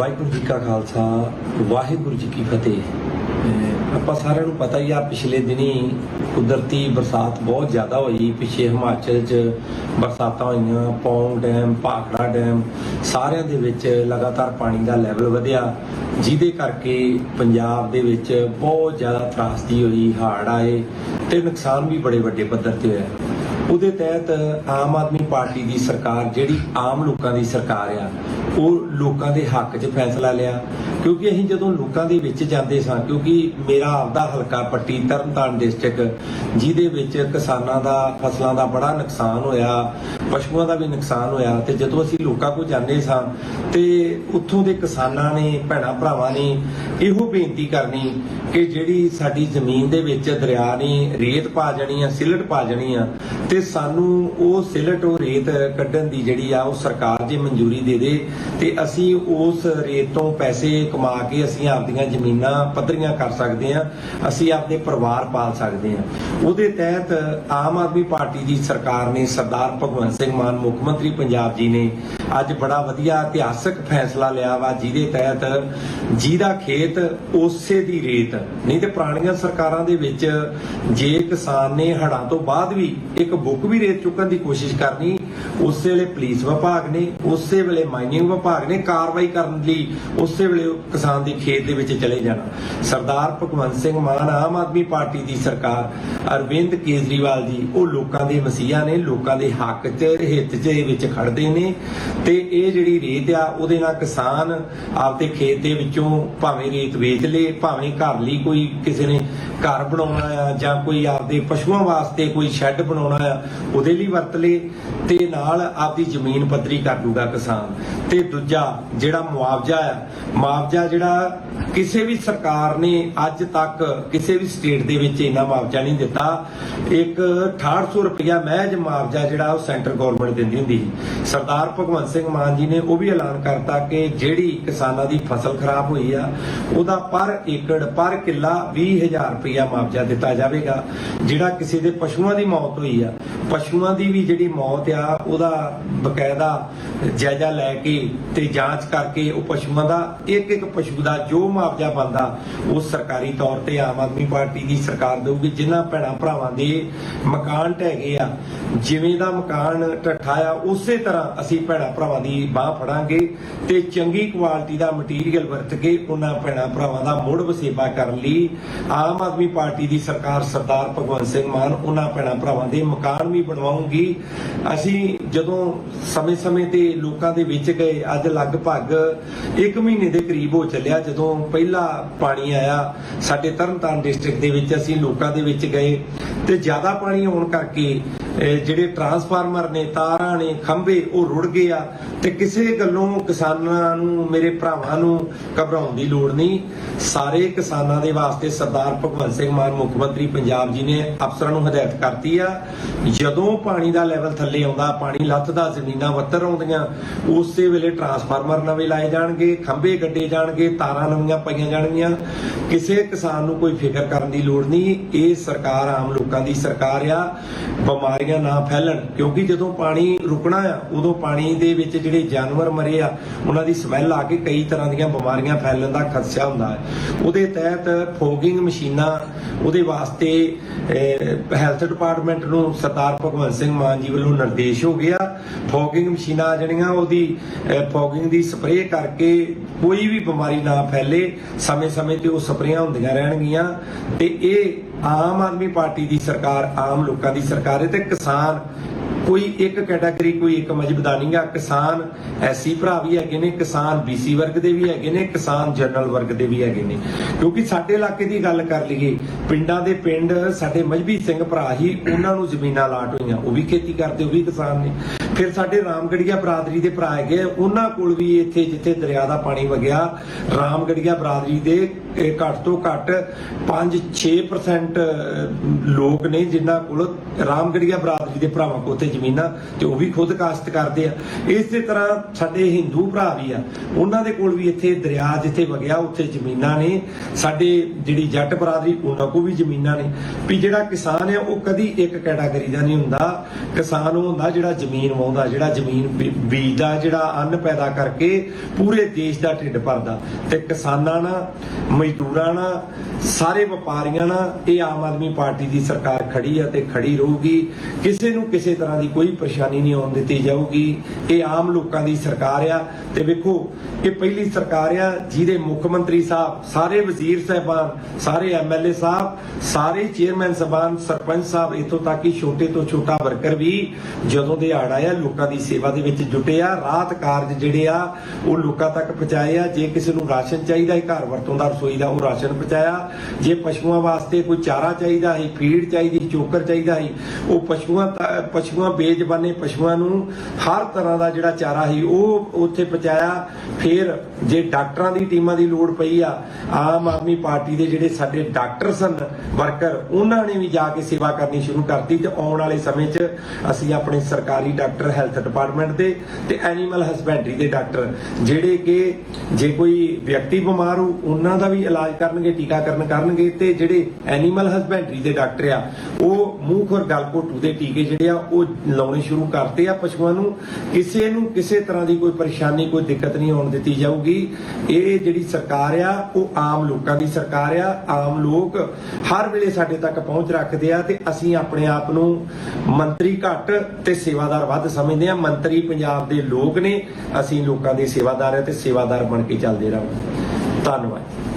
ਵਾਹਿਗੁਰੂ ਜੀ ਕਾ ਖਾਲਸਾ, ਵਾਹਿਗੁਰੂ ਜੀ ਕੀ ਫਤਿਹ। ਆਪਾਂ ਸਾਰਿਆਂ ਨੂੰ ਪਤਾ ਹੀ ਆ, ਪਿਛਲੇ ਦਿਨੀ ਕੁਦਰਤੀ ਬਰਸਾਤ ਬਹੁਤ ਜ਼ਿਆਦਾ ਹੋਈ। ਪਿਛੇ ਹਿਮਾਚਲ 'ਚ ਬਰਸਾਤਾਂ ਹੋਈਆਂ, ਪੌਂਗ ਡੈਮ, ਭਾਖੜਾ ਡੈਮ, ਸਾਰਿਆਂ ਦੇ ਵਿੱਚ ਲਗਾਤਾਰ ਪਾਣੀ ਦਾ ਲੈਵਲ ਵਧਿਆ। ਜਿਹਦੇ ਕਰਕੇ ਪੰਜਾਬ ਦੇ ਵਿੱਚ ਬਹੁਤ ਜ਼ਿਆਦਾ ਤਰਾਸਦੀ ਹੋਈ ਹੜ੍ਹ ਆਏ ਤੇ ਨੁਕਸਾਨ ਵੀ ਬੜੇ ਵੱਡੇ ਪੱਧਰ ਤੇ ਹੋਇਆ। ਉਹਦੇ ਤਹਿਤ ਆਮ ਆਦਮੀ ਪਾਰਟੀ ਦੀ ਸਰਕਾਰ, ਜਿਹੜੀ ਆਮ ਲੋਕਾਂ ਦੀ ਸਰਕਾਰ ਆ ਉਹ ਲੋਕਾਂ ਦੇ ਹੱਕ 'ਚ ਫੈਸਲਾ ਲਿਆ। ਕਿਉਂਕਿ ਅਸੀਂ ਜਦੋਂ ਲੋਕਾਂ ਦੇ ਵਿੱਚ ਜਾਂਦੇ ਸਾਂ, ਕਿਉਂਕਿ ਮੇਰਾ ਆਪਦਾ ਹਲਕਾ ਪੱਟੀ ਤਰਨਤਾਰਨ ਡਿਸਟ੍ਰਿਕਟ ਜਿਹਦੇ ਵਿੱਚ ਕਿਸਾਨਾਂ ਦਾ, ਫਸਲਾਂ ਦਾ ਬੜਾ ਨੁਕਸਾਨ ਹੋਇਆ। ਪਸ਼ੂਆਂ ਦਾ ਵੀ ਨੁਕਸਾਨ ਹੋਇਆ ਤੇ ਜਦੋਂ ਅਸੀਂ ਲੋਕਾਂ ਕੋਲ ਜਾਂਦੇ ਸਾਂ ਤੇ ਉੱਥੋਂ ਦੇ ਕਿਸਾਨਾਂ ਨੇ, ਭੈਣਾ ਭਰਾਵਾਂ ਨੇ ਇਹੋ ਬੇਨਤੀ ਕਰਨੀ ਕਿ ਜਿਹੜੀ ਸਾਡੀ ਜ਼ਮੀਨ ਦੇ ਵਿੱਚ ਦਰਿਆ ਨੇ, ਰੇਤ ਪਾ ਜਾਣੀ ਆ, ਸਿਲਟ ਪਾ ਜਾਣੀ ਆ, ਤੇ ਸਾਨੂੰ ਉਹ ਸਿਲਟ, ਉਹ ਰੇਤ ਕੱਢਣ ਦੀ ਜਿਹੜੀ ਆ, ਉਹ ਸਰਕਾਰ ਜੇ ਮਨਜ਼ੂਰੀ ਦੇ ਦੇ ਤੇ ਅਸੀਂ ਉਸ ਰੇਤ ਤੋਂ ਪੈਸੇ ਕਮਾ ਕੇ ਅਸੀਂ ਆਪਦੀਆਂ ਜ਼ਮੀਨਾਂ ਪੱਧਰੀਆਂ ਕਰ ਸਕਦੇ ਆ, ਅਸੀਂ ਆਪਦੇ ਪਰਿਵਾਰ ਪਾਲ ਸਕਦੇ ਆ। ਉਹਦੇ ਤਹਿਤ ਆਮ ਆਦਮੀ ਪਾਰਟੀ ਦੀ ਸਰਕਾਰ ਨੇ ਸਰਦਾਰ ਭਗਵੰਤ ਸਿੰਘ ਮਾਨ ਮੁੱਖ ਮੰਤਰੀ ਪੰਜਾਬ ਜੀ ਨੇ ਅੱਜ ਬੜਾ ਵਧੀਆ ਇਤਿਹਾਸਕ ਫੈਸਲਾ ਲਿਆ ਵਾ ਜਿਹਦੇ ਤਹਿਤ ਜਿਹਦਾ ਖੇਤ ਉਸੇ ਦੀ ਰੇਤ, ਨਹੀਂ ਤੇ ਪੁਰਾਣੀਆਂ ਸਰਕਾਰਾਂ ਦੇ ਵਿੱਚ ਜੇ ਕਿਸਾਨ ਨੇ ਹੜਾਂ ਤੋਂ ਬਾਅਦ ਵੀ ਇੱਕ ਬੁੱਕ ਵੀ ਰੇਤ ਚੁੱਕਣ ਦੀ ਕੋਸ਼ਿਸ਼ ਕਰਨੀ, ਉਸੇ ਵੇਲੇ ਪੁਲਿਸ ਵਿਭਾਗ ਨੇ, ਉਸੇ ਵੇਲੇ ਮਾਈਨਿੰਗ ਵਿਭਾਗ ਨੇ ਕਾਰਵਾਈ ਕਰਨ ਲਈ ਉਸੇ ਵੇਲੇ ਕਿਸਾਨ ਦੇ ਖੇਤ ਦੇ ਵਿੱਚ ਚਲੇ ਜਾਣਾ। ਸਰਦਾਰ ਭਗਵੰਤ ਸਿੰਘ ਮਾਨ ਆਮ ਆਦਮੀ ਪਾਰਟੀ ਦੀ ਸਰਕਾਰ, ਅਰਵਿੰਦ ਕੇਜਰੀਵਾਲ ਜੀ, ਉਹ ਲੋਕਾਂ ਦੇ ਮਸੀਹਾ ਨੇ, ਲੋਕਾਂ ਦੇ ਹੱਕ 'ਚ, ਹਿੱਤ 'ਚ ਇਹ ਵਿੱਚ ਖੜਦੇ ਨੇ। ਤੇ ਇਹ ਜਿਹੜੀ ਰੇਤ ਆ, ਉਹਦੇ ਨਾਲ ਕਿਸਾਨ ਆਪਦੇ ਖੇਤ ਦੇ ਵਿੱਚੋਂ ਭਾਵੇਂ ਰੇਤ ਵੇਚ ਲੇ, ਭਾਵੇਂ ਘਰ ਲਈ ਕੋਈ ਕਿਸੇ ਨੇ ਘਰ ਬਣਾਉਣਾ ਆ ਜਾਂ ਕੋਈ ਆਪਦੇ ਪਸ਼ੂਆਂ ਵਾਸਤੇ ਕੋਈ ਸ਼ੈੱਡ ਬਣਾਉਣਾ ਆ, ਉਹਦੇ ਲਈ ਵਰਤ ਲੇ ਤੇ ਨਾਲ ਆਪਦੀ ਜ਼ਮੀਨ ਪੱਧਰੀ ਕਰ ਦੂਗਾ ਕਿਸਾਨ। ਤੇ ਦੂਜਾ ਜਿਹੜਾ ਮੁਆਵਜ਼ਾ ਆ, ਮੁਆਵਜ਼ਾ ਜਿਹੜਾ ਕਿਸੇ ਵੀ ਸਰਕਾਰ ਨੇ ਅੱਜ ਤੱਕ ਕਿਸੇ ਵੀ ਸਟੇਟ ਦੇ ਵਿੱਚ ਇੰਨਾ ਮੁਆਵਜ਼ਾ ਨਹੀਂ ਦਿੱਤਾ। ਇੱਕ 6800 ਰੁਪਇਆ ਮਹਿਜ ਮੁਆਵਜ਼ਾ ਜਿਹੜਾ ਉਹ ਸੈਂਟਰ ਗਵਰਨਮੈਂਟ ਦਿੰਦੀ ਹੁੰਦੀ ਸੀ। ਸਰਦਾਰ ਭਗਵੰਤ ਸਿੰਘ ਮਾਨ ਜੀ ਨੇ ਉਹ ਵੀ ਐਲਾਨ ਕਰਤਾ ਕਿ ਜਿਹੜੀ ਕਿਸਾਨਾਂ ਦੀ ਫਸਲ ਖਰਾਬ ਹੋਈ ਆ, ਉਹਦਾ ਪਰ ਏਕੜ, ਪਰ ਕਿੱਲਾ 20000 ਰੁਪਇਆ ਮੁਆਵਜ਼ਾ ਦਿੱਤਾ ਜਾਵੇਗਾ, ਜਿਹੜਾ ਕਿਸੇ ਦੇ ਪਸ਼ੂਆਂ ਦੀ ਮੌਤ ਹੋਈ ਆ। ਪਸ਼ੂਆਂ ਦੀ ਵੀ ਜਿਹੜੀ ਮੌਤ ਆ, ਉਹਦਾ ਬਕਾਇਦਾ ਜਾਇਜ਼ਾ ਲੈ ਕੇ ਤੇ ਜਾਂਚ ਕਰਕੇ ਉਹ ਪਸ਼ੂਆਂ ਦਾ ਇੱਕ ਇੱਕ ਪਸ਼ੂ ਦਾ ਜੋ ਮੁਆਵਜ਼ਾ ਬੰਦਾ ਉਹ ਸਰਕਾਰੀ ਤੌਰ ਤੇ ਆਮ ਆਦਮੀ ਪਾਰਟੀ ਦੀ ਸਰਕਾਰ ਦੇਊਗੀ, ਜਿਨ੍ਹਾਂ ਭੈਣਾਂ ਭਰਾਵਾਂ ਦੇ ਮਕਾਨ ਢਹਿ ਗਏ ਆ। ਜਿਵੇਂ ਦਾ ਮਕਾਨ ਢੱਠਾ ਆ, ਉਸੇ ਤਰ੍ਹਾਂ ਅਸੀਂ ਭੈਣਾਂ ਭਰਾਵਾਂ ਦੀ ਬਾਹ ਫੜਾਂਗੇ ਤੇ ਚੰਗੀ ਕੁਆਲਿਟੀ ਦਾ ਮਟੀਰੀਅਲ ਵਰਤ ਕੇ ਉਹਨਾਂ ਭੈਣਾਂ ਭਰਾਵਾਂ ਦਾ ਮੁੜ ਵਸੇਬਾ ਕਰਨ ਲਈ ਆਮ ਆਦਮੀ ਪਾਰਟੀ ਦੀ ਸਰਕਾਰ ਸਰਦਾਰ ਭਗਵੰਤ ਸਿੰਘ ਮਾਨ ਉਹਨਾਂ ਭੈਣਾਂ ਭਰਾਵਾਂ ਦੇ ਮਕਾਨ ਵੀ ਬਣਵਾਉਂਗੀ ਅਸੀਂ ਜਦੋਂ ਸਮੇਂ-ਸਮੇਂ ਤੇ ਲੋਕਾਂ ਦੇ ਵਿੱਚ ਗਏ, ਅੱਜ ਲਗਭਗ 1 ਮਹੀਨੇ ਦੇ ਕਰੀਬ ਹੋ ਚੱਲਿਆ, ਜਦੋਂ ਪਹਿਲਾ ਪਾਣੀ ਆਇਆ ਸਾਡੇ ਤਰਨਤਾਰਨ ਡਿਸਟ੍ਰਿਕਟ ਦੇ ਵਿੱਚ, ਅਸੀਂ ਲੋਕਾਂ ਦੇ ਵਿੱਚ ਗਏ ਤੇ ਜ਼ਿਆਦਾ ਪਾਣੀ ਆਉਣ ਕਰਕੇ ਜਿਹੜੇ ਟਰਾਂਸਫਾਰਮਰ ਨੇ, ਤਾਰਾਂ ਨੇ, ਖੰਭੇ, ਉਹ ਰੁੜ ਗਏ ਆ ਤੇ ਕਿਸੇ ਗੱਲੋਂ ਕਿਸਾਨਾਂ ਨੂੰ, ਮੇਰੇ ਭਰਾਵਾਂ ਨੂੰ ਘਬਰਾਉਣ ਦੀ ਲੋੜ ਨਹੀਂ। ਸਾਰੇ ਕਿਸਾਨਾਂ ਦੇ ਵਾਸਤੇ ਸਰਦਾਰ ਭਗਵੰਤ ਸਿੰਘ ਮਾਨ, ਮੁੱਖ ਮੰਤਰੀ ਪੰਜਾਬ ਜੀ ਨੇ ਅਫਸਰਾਂ ਨੂੰ ਹਦਾਇਤ ਕਰਤੀ ਆ, ਜਦੋਂ ਪਾਣੀ ਦਾ ਲੈਵਲ ਥੱਲੇ ਆਉਂਦਾ, ਪਾਣੀ ਲੱਥਦਾ ਜ਼ਮੀਨਾਂ ਵੱਤਰ ਆਉਂਦੀਆਂ, ਉਸੇ ਵੇਲੇ ਟਰਾਂਸਫਾਰਮਰ ਨਵੇਂ ਲਾਏ ਜਾਣਗੇ, ਖੰਭੇ ਗੱਡੇ ਜਾਣਗੇ, ਤਾਰਾਂ ਨਵੀਆਂ ਪਾਈਆਂ ਜਾਣਗੀਆਂ। ਕਿਸੇ ਕਿਸਾਨ ਨੂੰ ਕੋਈ ਫਿਕਰ ਕਰਨ ਦੀ ਲੋੜ ਨਹੀਂ। ਇਹ ਸਰਕਾਰ ਆਮ ਲੋਕਾਂ ਦੀ ਸਰਕਾਰ ਆ। ਬਿਮਾਰੀ ਬਿਮਾਰੀਆਂ ਨਾ ਫੈਲਣ, ਕਿਉਂਕਿ ਜਦੋਂ ਪਾਣੀ ਰੁਕਣਾ ਆ, ਉਦੋਂ ਪਾਣੀ ਦੇ ਵਿੱਚ ਜਿਹੜੇ ਜਾਨਵਰ ਮਰੇ ਆ, ਉਹਨਾਂ ਦੀ ਸਮੈਲ ਆ ਕੇ ਕਈ ਤਰ੍ਹਾਂ ਦੀਆਂ ਬਿਮਾਰੀਆਂ ਫੈਲਣ ਦਾ ਖਦਸ਼ਾ ਹੁੰਦਾ ਹੈ। ਉਹਦੇ ਤਹਿਤ ਫੋਗਿੰਗ ਮਸ਼ੀਨਾਂ, ਉਹਦੇ ਵਾਸਤੇ ਹੈਲਥ ਡਿਪਾਰਟਮੈਂਟ ਨੂੰ ਸਰਦਾਰ ਭਗਵੰਤ ਸਿੰਘ ਮਾਨ ਜੀ ਵੱਲੋਂ ਨਿਰਦੇਸ਼ ਹੋ ਗਿਆ, ਫੋਗਿੰਗ ਮਸ਼ੀਨਾਂ ਜਿਹੜੀਆਂ ਉਹਦੀ ਫੋਗਿੰਗ ਦੀ ਸਪਰੇਅ ਕਰਕੇ ਕੋਈ ਵੀ ਬਿਮਾਰੀ ਨਾ ਫੈਲੇ, ਸਮੇਂ-ਸਮੇਂ ਤੇ ਉਹ ਸਪਰੇਆਂ ਹੁੰਦੀਆਂ ਰਹਿਣਗੀਆਂ। ਤੇ ਇਹ ਆਮ ਆਦਮੀ ਪਾਰਟੀ ਦੀ ਸਰਕਾਰ ਆਮ ਲੋਕਾਂ ਦੀ ਸਰਕਾਰ ਹੈ ਤੇ ਕਿਸਾਨ ਕੋਈ ਇੱਕ ਕੈਟਾਗਰੀ ਕੋਈ ਇੱਕ ਮਜਬ ਦਾ ਨਹੀਂਗਾ ਕਿਸਾਨ ਐਸੀ ਭਰਾ ਵੀ ਹੈਗੇ ਨੇ, ਕਿਸਾਨ ਬੀਸੀ ਵਰਗ ਦੇ ਵੀ ਹੈਗੇ ਨੇ, ਕਿਸਾਨ ਜਨਰਲ ਵਰਗ ਦੇ ਵੀ ਹੈਗੇ ਨੇ। ਕਿਉਂਕਿ ਸਾਡੇ ਇਲਾਕੇ ਦੀ ਗੱਲ ਕਰ ਲਈਏ, ਪਿੰਡਾਂ ਦੇ ਪਿੰਡ, ਸਾਡੇ ਮਜਬੀ ਸਿੰਘ ਭਰਾ ਹੀ ਉਹਨਾਂ ਨੂੰ ਜ਼ਮੀਨਾਂ ਲਾਟ ਹੋਈਆਂ। ਉਹ ਵੀ ਖੇਤੀ ਕਰਦੇ, ਉਹ ਵੀ ਕਿਸਾਨ ਨੇ। ਫਿਰ ਸਾਡੇ ਰਾਮਗੜੀਆ ਬਰਾਦਰੀ ਦੇ ਭਰਾ ਹੈਗੇ ਉਹਨਾਂ ਕੋਲ ਵੀ ਇੱਥੇ ਜਿੱਥੇ ਦਰਿਆ ਦਾ ਪਾਣੀ ਵਗਿਆ, ਰਾਮਗੜੀਆ ਬਰਾਦਰੀ ਦੇ ਘੱਟ ਤੋਂ ਘੱਟ 5-6% ਲੋਕ ਨੇ ਜਿਨ੍ਹਾਂ ਕੋਲ ਰਾਮਗੜੀਆ ਬਰਾਦਰੀ ਦੇ ਭਰਾਵਾਂ ਕੋਲ। ਉੱਥੇ ਜ਼ਮੀਨਾਂ ਤੇ ਉਹ ਵੀ ਖੁਦ ਕਾਸ਼ਤ ਕਰਦੇ ਆ। ਇਸੇ ਤਰ੍ਹਾਂ ਸਾਡੇ ਹਿੰਦੂ ਭਰਾ ਵੀ ਆ। ਉਹਨਾਂ ਦੇ ਕੋਲ ਵੀ ਇੱਥੇ ਦਰਿਆ ਜਿੱਥੇ ਵਗਿਆ, ਉੱਥੇ ਜ਼ਮੀਨਾਂ ਨੇ। ਸਾਡੇ ਜਿਹੜੀ ਜੱਟ ਬਰਾਦਰੀ, ਉਹਨਾਂ ਕੋਲ ਵੀ ਜ਼ਮੀਨਾਂ ਨੇ। ਵੀ ਜਿਹੜਾ ਕਿਸਾਨ ਆ, ਉਹ ਕਦੀ ਇੱਕ ਕੈਟਾਗਰੀ ਦਾ ਨਹੀਂ ਹੁੰਦਾ। ਕਿਸਾਨ ਉਹ ਹੁੰਦਾ ਜਿਹੜਾ ਜ਼ਮੀਨ ਵਾਉਂਦਾ, ਜਿਹੜਾ ਜ਼ਮੀਨ ਬੀਜਦਾ, ਜਿਹੜਾ ਅੰਨ ਪੈਦਾ ਕਰਕੇ ਪੂਰੇ ਦੇਸ਼ ਦਾ ਢਿੱਡ ਭਰਦਾ। ਤੇ ਕਿਸਾਨਾਂ ਨਾਲ, ਮਜ਼ਦੂਰਾਂ ਨਾਲ, ਸਾਰੇ ਵਪਾਰੀਆਂ ਨਾਲ ਇਹ ਆਮ ਆਦਮੀ ਪਾਰਟੀ ਦੀ ਸਰਕਾਰ ਖੜੀ ਆ ਤੇ ਖੜੀ ਰਹੂਗੀ। ਕਿਸੇ ਨੂੰ ਕਿਸੇ ਤਰ੍ਹਾਂ ਦੀ ਕੋਈ ਪਰੇਸ਼ਾਨੀ ਨਹੀਂ ਆਉਣ ਦਿੱਤੀ ਜਾਊਗੀ। ਇਹ ਆਮ ਲੋਕਾਂ ਦੀ ਸਰਕਾਰ ਆ ਤੇ ਵੇਖੋ ਇਹ ਪਹਿਲੀ ਸਰਕਾਰ ਆ ਜਿਹਦੇ ਮੁੱਖ ਮੰਤਰੀ ਸਾਹਿਬ, ਸਾਰੇ ਵਜ਼ੀਰ ਸਾਹਿਬਾਨ, ਸਾਰੇ ਐਮਐਲਏ ਸਾਹਿਬ, ਸਾਰੇ ਚੇਅਰਮੈਨ ਸਾਹਿਬਾਨ, ਸਰਪੰਚ ਸਾਹਿਬ ਇਥੋਂ ਤੱਕ ਕਿ ਛੋਟੇ ਤੋਂ ਛੋਟਾ ਵਰਕਰ ਵੀ ਜਦੋਂ ਦੇ ਆੜ ਆਇਆ ਲੋਕਾਂ ਦੀ ਸੇਵਾ ਦੇ ਵਿੱਚ ਜੁਟੇ ਆ, ਰਾਤ ਕਾਰਜ ਜਿਹੜੇ ਆ ਉਹ ਲੋਕਾਂ ਤੱਕ ਪਹੁੰਚਾਏ ਆ। ਜੇ ਕਿਸੇ ਨੂੰ ਰਾਸ਼ਨ ਚਾਹੀਦਾ ਹੈ ਘਰ ਵਰਤੋਂ ਦਾ ਰਸੋਈ ਦਾ ਉਹ ਰਾਸ਼ਨ ਪਹੁੰਚਾਇਆ। ਜੇ ਪਸ਼ੂਆਂ ਵਾਸਤੇ ਕੋਈ ਚਾਰਾ ਚਾਹੀਦਾ ਹੈ ਫੀਡ ਚਾਹੀਦੀ ਚੋਕਰ ਚਾਹੀਦਾ ਹੈ ਉਹ ਪਸ਼ੂਆਂ ਪਸੂਆਂ ਪਸ਼ੂਆਂ ਬੇਜ਼ਬਾਨੇ ਪਸ਼ੂਆਂ ਨੂੰ ਹਰ ਤਰ੍ਹਾਂ ਦਾ ਜਿਹੜਾ ਚਾਰਾ ਸੀ, ਉਹ ਉੱਥੇ ਪਹੁੰਚਾਇਆ। ਫਿਰ ਜੇ ਡਾਕਟਰਾਂ ਦੀ ਟੀਮਾਂ ਦੀ ਲੋੜ ਪਈ ਆ, ਆਮ ਆਦਮੀ ਪਾਰਟੀ ਦੇ ਜਿਹੜੇ ਸਾਡੇ ਡਾਕਟਰ ਸਨ, ਵਰਕਰ, ਉਹਨਾਂ ਨੇ ਵੀ ਜਾ ਕੇ ਸੇਵਾ ਕਰਨੀ ਸ਼ੁਰੂ ਕਰਤੀ ਤੇ ਆਉਣ ਵਾਲੇ ਸਮੇਂ 'ਚ ਅਸੀਂ ਆਪਣੇ ਸਰਕਾਰੀ ਡਾਕਟਰ, ਹੈਲਥ ਡਿਪਾਰਟਮੈਂਟ ਦੇ ਤੇ ਐਨੀਮਲ ਹਸਬੈਂਡਰੀ ਦੇ ਡਾਕਟਰ, ਜਿਹੜੇ ਕਿ ਜੇ ਕੋਈ ਵਿਅਕਤੀ ਬਿਮਾਰ ਹੋ, ਉਹਨਾਂ ਦਾ ਵੀ ਇਲਾਜ ਕਰਨਗੇ, ਟੀਕਾਕਰਨ ਕਰਨਗੇ ਤੇ ਜਿਹੜੇ ਐਨੀਮਲ ਹਸਬੈਂਡਰੀ ਦੇ ਡਾਕਟਰ ਆ, ਉਹ ਮੂੰਹ ਖੋਰ ਗਲ ਘੋਟੂ ਦੇ ਟੀਕੇ ਜਿਹੜੇ ਆ, ਉਹ ਲਾਉਣੇ ਸ਼ੁਰੂ ਕਰਤੇ ਆ ਪਸ਼ੂਆਂ ਨੂੰ। ਕਿਸੇ ਨੂੰ ਕਿਸੇ ਤਰ੍ਹਾਂ ਦੀ ਕੋਈ ਪਰੇਸ਼ਾਨੀ, ਕੋਈ ਦਿੱਕਤ ਨਹੀਂ ਆਉਣ ਦਿੱਤੀ ਜਾਊਗੀ। ਇਹ ਜਿਹੜੀ ਸਰਕਾਰ ਆ, ਉਹ ਆਮ ਲੋਕਾਂ ਦੀ ਸਰਕਾਰ ਆ। ਆਮ ਲੋਕ ਹਰ ਵੇਲੇ ਸਾਡੇ ਤੱਕ ਪਹੁੰਚ ਰੱਖਦੇ ਆ ਤੇ ਅਸੀਂ ਆਪਣੇ ਆਪ ਨੂੰ ਮੰਤਰੀ ਘੱਟ ਤੇ ਸੇਵਾਦਾਰ ਵੱਧ ਸਮਝਦੇ ਆ। ਮੰਤਰੀ ਪੰਜਾਬ ਦੇ ਲੋਕ ਨੇ। ਅਸੀਂ ਲੋਕਾਂ ਦੇ ਸੇਵਾਦਾਰ ਆ ਤੇ ਸੇਵਾਦਾਰ ਬਣ ਕੇ ਚੱਲਦੇ ਰਹਾਂਗੇ। ਧੰਨਵਾਦ।